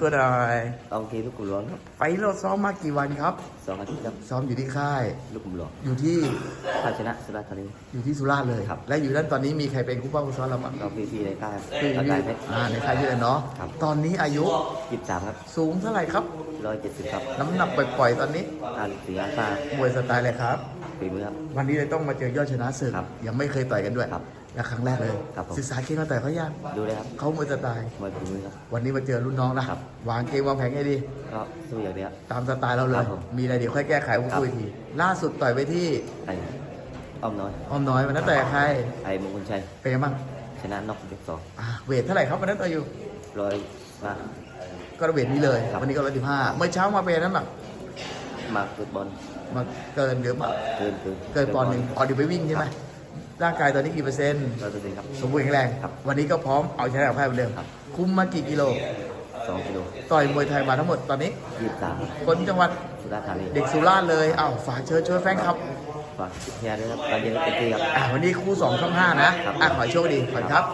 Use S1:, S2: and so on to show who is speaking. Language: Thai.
S1: ตัวหน่อย
S2: ต้องทีลูกกุมหลวงครับ
S1: ไฟท์เราซ้อมมากี่วันครับ
S2: สองอาทิตย์ครับ
S1: ซ้อมอยู่ที่ค่าย
S2: ลูกกุมหลวง
S1: อยู่ที่
S2: ภาชนะสุราษฎร์ธานี
S1: อยู่ที่สุราษฎร์เลย
S2: ครับ
S1: และอยู่ด้านตอนนี้มีใครเป็นคู่ป้าคู่ซ้อมเราบ้าง
S2: ก็พี่ๆในค่าย
S1: คือ
S2: กระ
S1: มี
S2: จายเพชร
S1: อ่าในค่ายเยอะเนาะ
S2: ครับ
S1: ตอนนี้อายุ
S2: ยี่สิบสามครับ
S1: สูงเท่าไหร่ครับ
S2: ร้อยเจ็ดสิบครับ
S1: น้ำหนักปล่อยๆตอนนี้
S2: ห้าสิบสี่ห้าห้าม
S1: วยสไตล์เลยครับ
S2: ฝีมือครับ
S1: วันนี้เลยต้องมาเจอยอดชนะศึก
S2: ครับ
S1: ยังไม่เคยต่อยกันด้วย
S2: ครับ
S1: และครั้งแรกเลย
S2: ครับผม
S1: ศึกษาเกมมาต่อยเขายัง
S2: ดูเลยครับ
S1: เขามวยสไตล์
S2: มวยฝีมือครับ
S1: วันนี้มาเจอรุ่นน้องนะครับ วางเกมวางแผนให้ดี
S2: ก็สู้อย่างเดียว
S1: ตามสไตล์เราเล
S2: ครั
S1: ย
S2: บผม
S1: มีอะไรเดี๋ยวค่อยแก้ไขวุ้
S2: ครับ
S1: ยที ล่าสุดต่อยไปที่
S2: ไอ้อ้อมน้อย
S1: อ้อมน้อยวันนั้นต่อยกับใคร
S2: ไอ้มงคลชัย
S1: เป็นไงบ้าง
S2: ชนะน็อกยกสอง
S1: อ่าเวทเท่าไหร่ครับวันนั้นต่อยอยู่
S2: ร้อยมา
S1: ก็เวทนี้เลย
S2: ครับ
S1: วันนี้ก็ร้อยสิบห้าเมื่อเช้ามาเป็นน้ำหนัก
S2: มาเกิดบอล
S1: มาเกินเยอะมาก
S2: เกินเกิน
S1: เกินปอนด์หนึ่งออกเดี๋ยวไปวิ่งใช่ไหม ร่างกายตอนนี้กี่เปอร์เซ็นต์
S2: ร้อยเปอร์เซ็นต์ครับ
S1: สมบูรณ์แข็งแรง
S2: ครับ
S1: วันนี้ก็พร้อมเอาชนะกับแพ้เหมือนเดิม
S2: ครับ
S1: คุมมากี่กิโล
S2: สองกิโล
S1: ต่อยมวยไทยมาทั้งหมดตอนนี้
S2: ยี่สิบสาม
S1: คนจังหวัด
S2: สุราษฎร์ธานี
S1: เด็กสุราษฎร์เลยอ้าวฝากเชิญชวนแฟนคลับ
S2: ฝากเชียร์ด้วยครับตอนเย็นเป็นที่ครับ
S1: อ่าวันนี้คู่สองช่องห้านะครับ อะขอให้โชคดีขอบคุณครับ